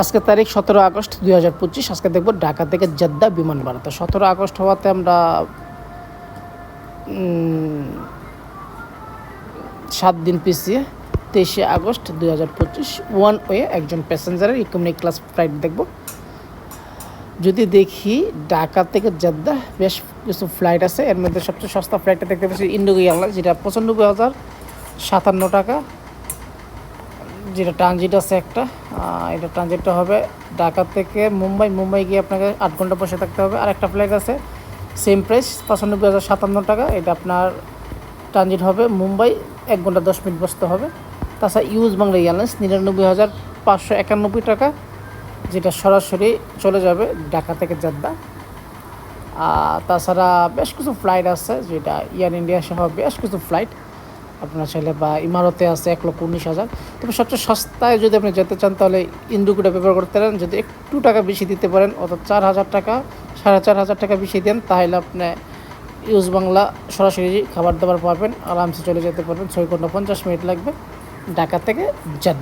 আজকে তারিখ সতেরো আগস্ট দুই হাজার পঁচিশ, আজকে দেখব ঢাকা থেকে জেদ্দা বিমান ভাড়া। তো সতেরো আগস্ট হওয়াতে আমরা সাত দিন পিছিয়ে তেইশে আগস্ট দুই হাজার পঁচিশ ওয়ান ওয়ে একজন প্যাসেঞ্জারের ইকোনমিক ক্লাস ফ্লাইট দেখব। যদি দেখি ঢাকা থেকে জেদ্দা বেশ কিছু ফ্লাইট আছে, এর মধ্যে সবচেয়ে সস্তা ফ্লাইটটা দেখতে পাচ্ছি ইন্ডিগো যেটা পঁচানব্বই হাজার সাতান্ন টাকা। যেটা ট্রানজিট আছে একটা এটা ট্রানজিটটা হবে ঢাকা থেকে মুম্বাই মুম্বাই গিয়ে আপনাকে আট ঘণ্টা বসে থাকতে হবে। আর একটা ফ্লাইট আছে সেম প্রাইস পঁচানব্বই হাজার সাতান্ন টাকা, এটা আপনার ট্রানজিট হবে মুম্বাই, এক ঘণ্টা দশ মিনিট বসতে হবে। তাছাড়া ইউজ বাংলা এয়ারলাইন্স, নিরানব্বই হাজার পাঁচশো একানব্বই টাকা, যেটা সরাসরি চলে যাবে ঢাকা থেকে জেদ্দা। তাছাড়া বেশ কিছু ফ্লাইট আছে, যেটা ইয়ার ইন্ডিয়া সহ বেশ কিছু ফ্লাইট আপনার চাইলে বা ইমারতে আছে এক লক্ষ উনিশ হাজার। তবে সবচেয়ে সস্তায় যদি আপনি যেতে চান, তাহলে ইন্দুকুটা ব্যবহার করতে পারেন। যদি একটু টাকা বেশি দিতে পারেন, অর্থাৎ চার হাজার টাকা, সাড়ে চার হাজার টাকা বেশি দেন, তাহলে আপনি ইউজ বাংলা সরাসরি খাবার দাবার পাবেন, আরামসে চলে যেতে পারবেন। ছয় ঘণ্টা পঞ্চাশ মিনিট লাগবে ঢাকা থেকে জেদ্দা